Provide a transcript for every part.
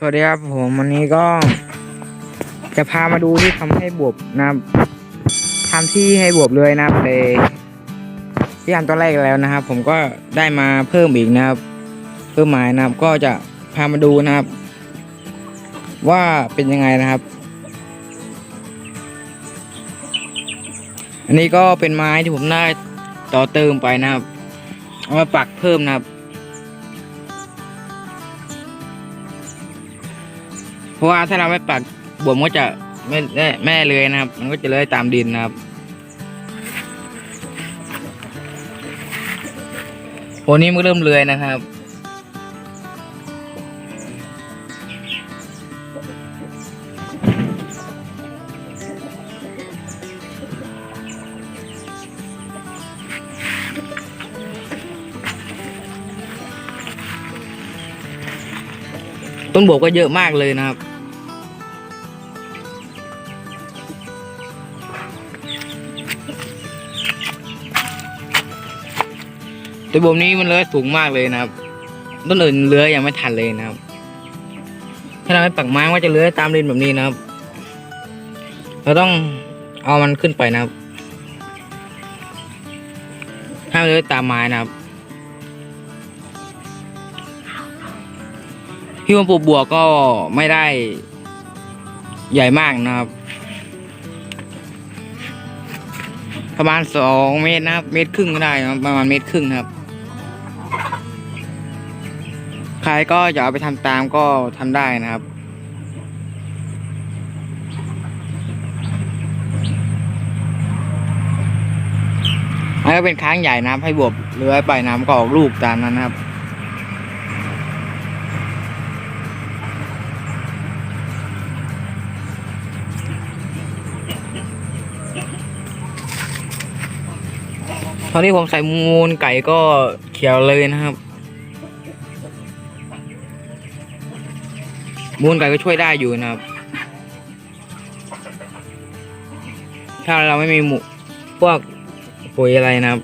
สวัสดีครับผมวันนี้ก็จะพามาดูที่ทำให้บวบนะครับทำที่ให้บวบเลยนะครับในที่ทำตอนแรกแล้วนะครับ ผมก็ได้มาเพิ่มอีกนะครับ เพิ่มไม้นะครับ ก็จะพามาดูนะครับ ว่าเป็นยังไงนะครับ อันนี้ก็เป็นไม้ที่ผมได้ต่อเติมไปนะครับ เอามาปักเพิ่มนะครับ เพราะว่าถ้าเราไม่ปักบวมก็จะไม่ไม่ไม่ได้เลยนะครับ มันก็จะเลยตามดินนะครับโหนี้มันเริ่มเลยนะครับต้นบวบก็เยอะมากเลยนะครับ ต้นบวบนี้มันเลื้อยสูงมากเลยนะครับ ต้นอื่นเลื้อยยังไม่ทันเลยนะครับ ถ้าเราไม่ปักไม้มันก็จะเลื้อยตามดินแบบนี้นะครับ เราต้องเอามันขึ้นไปนะครับห้ามเลื้อยตามไม้นะครับ พี่วันปลูกบัวก็ไม่ได้ใหญ่มากนะครับ ประมาณสองเมตรนะครับ เมตรครึ่งก็ได้ประมาณเมตรครึ่งครับ ใครก็อยากเอาไปทำตามก็ทำได้นะครับ อันนี้ก็เป็นค้างใหญ่นะครับ ให้บวบเลื้อยไปน้ำก็ออกลูกตามนั้นนะครับ ตอนนี้ผมใส่มูลไก่ก็เขียวเลยนะครับ มูลไก่ก็ช่วยได้อยู่นะครับ ถ้าเราไม่มีหมูพวกปุ๋ยอะไรนะครับ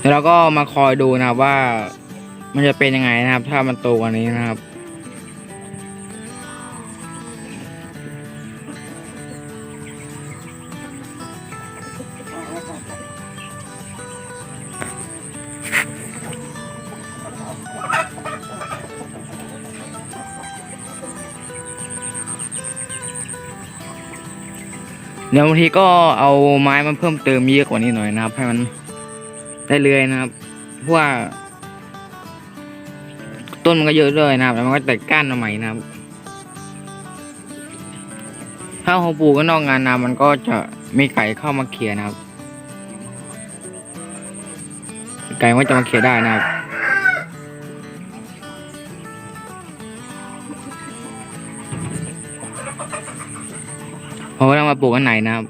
แล้วเราก็มาคอยดูนะครับว่ามันจะเป็นยังไงนะครับ ถ้ามันโตกว่านี้นะครับเดี๋ยวบางทีก็เอาไม้มาเพิ่มเติมเยอะกว่านี้หน่อยนะครับให้มัน ได้เลยนะครับเพราะว่า ต้นมันก็เยอะด้วยนะครับแล้วมันก็แตกก้านมาใหม่นะครับ ถ้าของปลูกก็นอกงานนามันก็จะมีไก่เข้ามาเขี่ยนะครับ ไก่มันก็จะมาเขี่ยได้นะครับเพราะว่าเรามาปลูกอันไหนนะครับ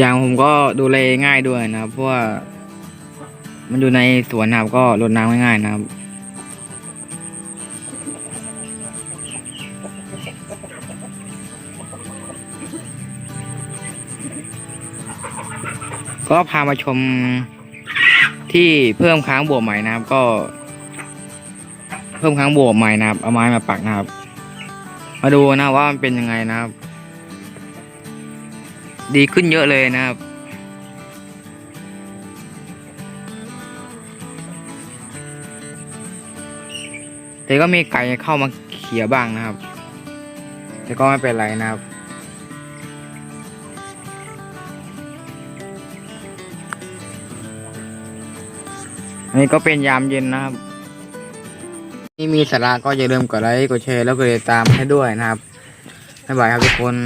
ย่างผมก็ดูแลง่ายด้วยนะครับ เพราะว่ามันอยู่ในสวนนะครับก็รดน้ำง่ายๆนะครับก็พามาชมที่เพิ่มค้างบวกใหม่นะครับ ก็ เพิ่มค้างบวกใหม่นะครับเอาไม้มาปักนะครับ มาดูนะว่ามันเป็นยังไงนะครับ ดีขึ้นเยอะเลยนะครับ แต่ก็มีไก่เข้ามาเขี่ยบ้างนะครับ แต่ก็ไม่เป็นไรนะครับอันนี้ก็เป็นยามเย็นนะครับ นี่มีสาระก็อย่าลืมกดไลค์กดแชร์แล้วก็ติดตามให้ด้วยนะครับบ๊ายบายครับทุกคน